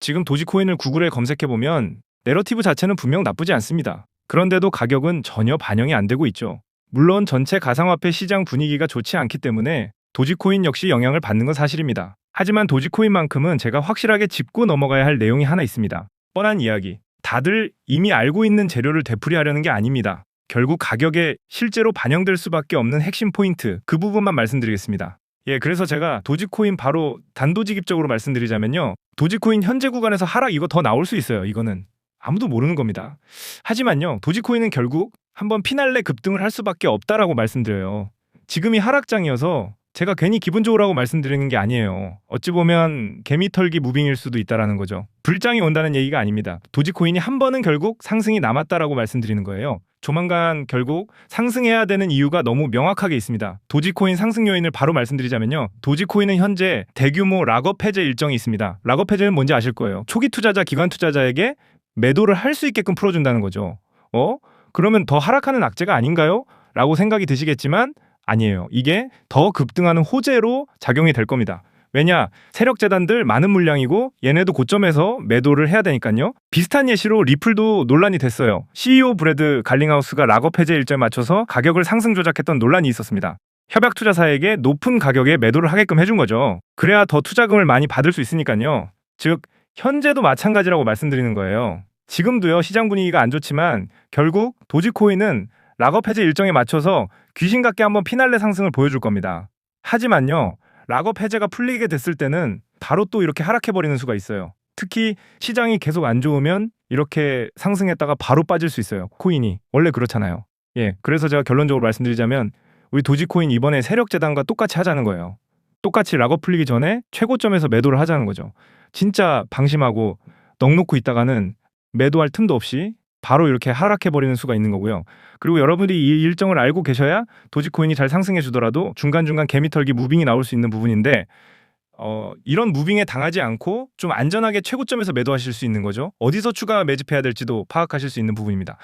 지금 도지코인을 구글에 검색해보면 내러티브 자체는 분명 나쁘지 않습니다. 그런데도 가격은 전혀 반영이 안 되고 있죠. 물론 전체 가상화폐 시장 분위기가 좋지 않기 때문에 도지코인 역시 영향을 받는 건 사실입니다. 하지만 도지코인만큼은 제가 확실하게 짚고 넘어가야 할 내용이 하나 있습니다. 뻔한 이야기. 다들 이미 알고 있는 재료를 되풀이하려는 게 아닙니다. 결국 가격에 실제로 반영될 수밖에 없는 핵심 포인트, 그 부분만 말씀드리겠습니다. 예, 그래서 제가 도지코인 바로 단도직입적으로 말씀드리자면요. 도지코인 현재 구간에서 하락 이거 더 나올 수 있어요. 이거는 아무도 모르는 겁니다. 하지만요. 도지코인은 결국 한번 피날레 급등을 할 수밖에 없다라고 말씀드려요. 지금이 하락장이어서 제가 괜히 기분 좋으라고 말씀드리는 게 아니에요. 어찌 보면 개미털기 무빙일 수도 있다라는 거죠. 불장이 온다는 얘기가 아닙니다. 도지코인이 한 번은 결국 상승이 남았다라고 말씀드리는 거예요. 조만간 결국 상승해야 되는 이유가 너무 명확하게 있습니다. 도지코인 상승 요인을 바로 말씀드리자면요. 도지코인은 현재 대규모 락업 해제 일정이 있습니다. 락업 해제는 뭔지 아실 거예요. 초기 투자자, 기관 투자자에게 매도를 할 수 있게끔 풀어준다는 거죠. 어? 그러면 더 하락하는 악재가 아닌가요? 라고 생각이 드시겠지만 아니에요. 이게 더 급등하는 호재로 작용이 될 겁니다. 왜냐? 세력 재단들 많은 물량이고 얘네도 고점에서 매도를 해야 되니까요. 비슷한 예시로 리플도 논란이 됐어요. CEO 브래드 갈링하우스가 락업 해제 일정에 맞춰서 가격을 상승 조작했던 논란이 있었습니다. 협약 투자사에게 높은 가격에 매도를 하게끔 해준 거죠. 그래야 더 투자금을 많이 받을 수 있으니까요. 즉 현재도 마찬가지라고 말씀드리는 거예요. 지금도요 시장 분위기가 안 좋지만 결국 도지코인은 락업 해제 일정에 맞춰서 귀신 같게 한번 피날레 상승을 보여줄 겁니다. 하지만요 락업 해제가 풀리게 됐을 때는 바로 또 이렇게 하락해 버리는 수가 있어요. 특히 시장이 계속 안 좋으면 이렇게 상승했다가 바로 빠질 수 있어요. 코인이 원래 그렇잖아요. 예, 그래서 제가 결론적으로 말씀드리자면 우리 도지코인 이번에 세력 재단과 똑같이 하자는 거예요. 똑같이 락업 풀리기 전에 최고점에서 매도를 하자는 거죠. 진짜 방심하고 넋 놓고 있다가는 매도할 틈도 없이 바로 이렇게 하락해 버리는 수가 있는 거고요. 그리고 여러분들이 이 일정을 알고 계셔야 도지코인이 잘 상승해 주더라도 중간중간 개미털기 무빙이 나올 수 있는 부분인데 어, 이런 무빙에 당하지 않고 좀 안전하게 최고점에서 매도하실 수 있는 거죠. 어디서 추가 매집해야 될지도 파악하실 수 있는 부분입니다.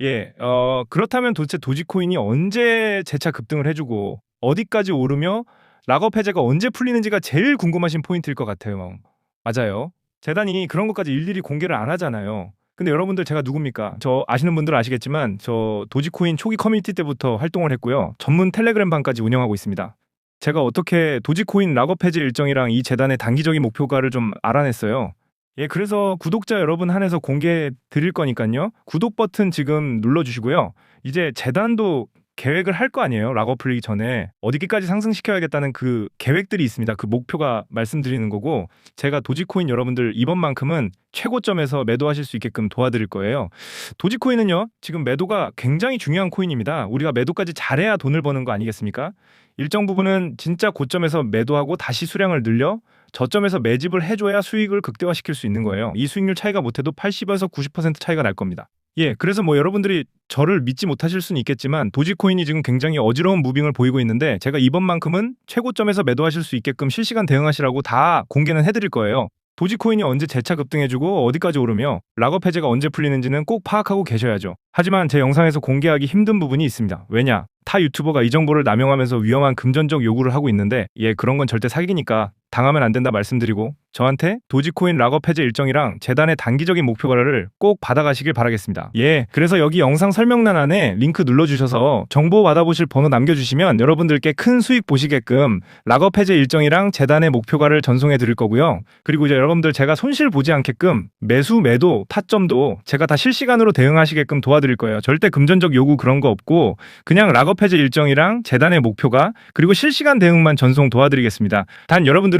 예, 어, 그렇다면 도대체 도지코인이 언제 재차 급등을 해주고 어디까지 오르며 락업 해제가 언제 풀리는지가 제일 궁금하신 포인트일 것 같아요. 맞아요. 재단이 그런 것까지 일일이 공개를 안 하잖아요. 근데 여러분들 제가 누굽니까? 저 아시는 분들은 아시겠지만 저 도지코인 초기 커뮤니티 때부터 활동을 했고요. 전문 텔레그램 방까지 운영하고 있습니다. 제가 어떻게 도지코인 락업 해제 일정이랑 이 재단의 단기적인 목표가를 좀 알아냈어요. 예, 그래서 구독자 여러분 한해서 공개 드릴 거니까요. 구독 버튼 지금 눌러주시고요. 이제 재단도 계획을 할 거 아니에요. 락업 풀리기 전에 어디까지 상승시켜야겠다는 그 계획들이 있습니다. 그 목표가 말씀드리는 거고 제가 도지코인 여러분들 이번만큼은 최고점에서 매도하실 수 있게끔 도와드릴 거예요. 도지코인은요. 지금 매도가 굉장히 중요한 코인입니다. 우리가 매도까지 잘해야 돈을 버는 거 아니겠습니까? 일정 부분은 진짜 고점에서 매도하고 다시 수량을 늘려 저점에서 매집을 해줘야 수익을 극대화시킬 수 있는 거예요. 이 수익률 차이가 못해도 80에서 90% 차이가 날 겁니다. 예, 그래서 뭐 여러분들이 저를 믿지 못하실 수는 있겠지만 도지코인이 지금 굉장히 어지러운 무빙을 보이고 있는데 제가 이번만큼은 최고점에서 매도하실 수 있게끔 실시간 대응하시라고 다 공개는 해드릴 거예요. 도지코인이 언제 재차 급등해주고 어디까지 오르며 락업 해제가 언제 풀리는지는 꼭 파악하고 계셔야죠. 하지만 제 영상에서 공개하기 힘든 부분이 있습니다. 왜냐? 타 유튜버가 이 정보를 남용하면서 위험한 금전적 요구를 하고 있는데 예 그런 건 절대 사기니까 당하면 안 된다 말씀드리고 저한테 도지코인 락업 해제 일정이랑 재단의 단기적인 목표가를 꼭 받아가시길 바라겠습니다. 예, 그래서 여기 영상 설명란 안에 링크 눌러주셔서 정보 받아보실 번호 남겨주시면 여러분들께 큰 수익 보시게끔 락업 해제 일정이랑 재단의 목표가를 전송해 드릴 거고요. 그리고 이제 여러분들 제가 손실 보지 않게끔 매수, 매도, 타점도 제가 다 실시간으로 대응하시게끔 도와드릴 거예요. 절대 금전적 요구 그런 거 없고 그냥 락업 해제 일정이랑 재단의 목표가 그리고 실시간 대응만 전송 도와드리겠습니다. 단 여러분들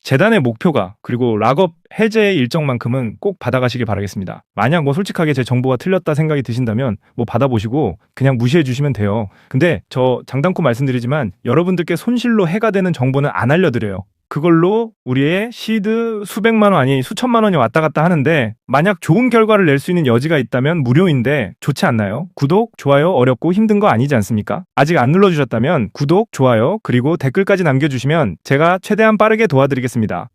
재단의 목표가 그리고 락업 해제 일정만큼은 꼭 받아가시길 바라겠습니다. 만약 뭐 솔직하게 제 정보가 틀렸다 생각이 드신다면 뭐 받아보시고 그냥 무시해 주시면 돼요. 근데 저 장담코 말씀드리지만 여러분들께 손실로 해가 되는 정보는 안 알려드려요. 그걸로 우리의 시드 수백만 원 아니 수천만 원이 왔다 갔다 하는데 만약 좋은 결과를 낼 수 있는 여지가 있다면 무료인데 좋지 않나요? 구독, 좋아요 어렵고 힘든 거 아니지 않습니까? 아직 안 눌러주셨다면 구독, 좋아요 그리고 댓글까지 남겨주시면 제가 최대한 빠르게 도와드리겠습니다.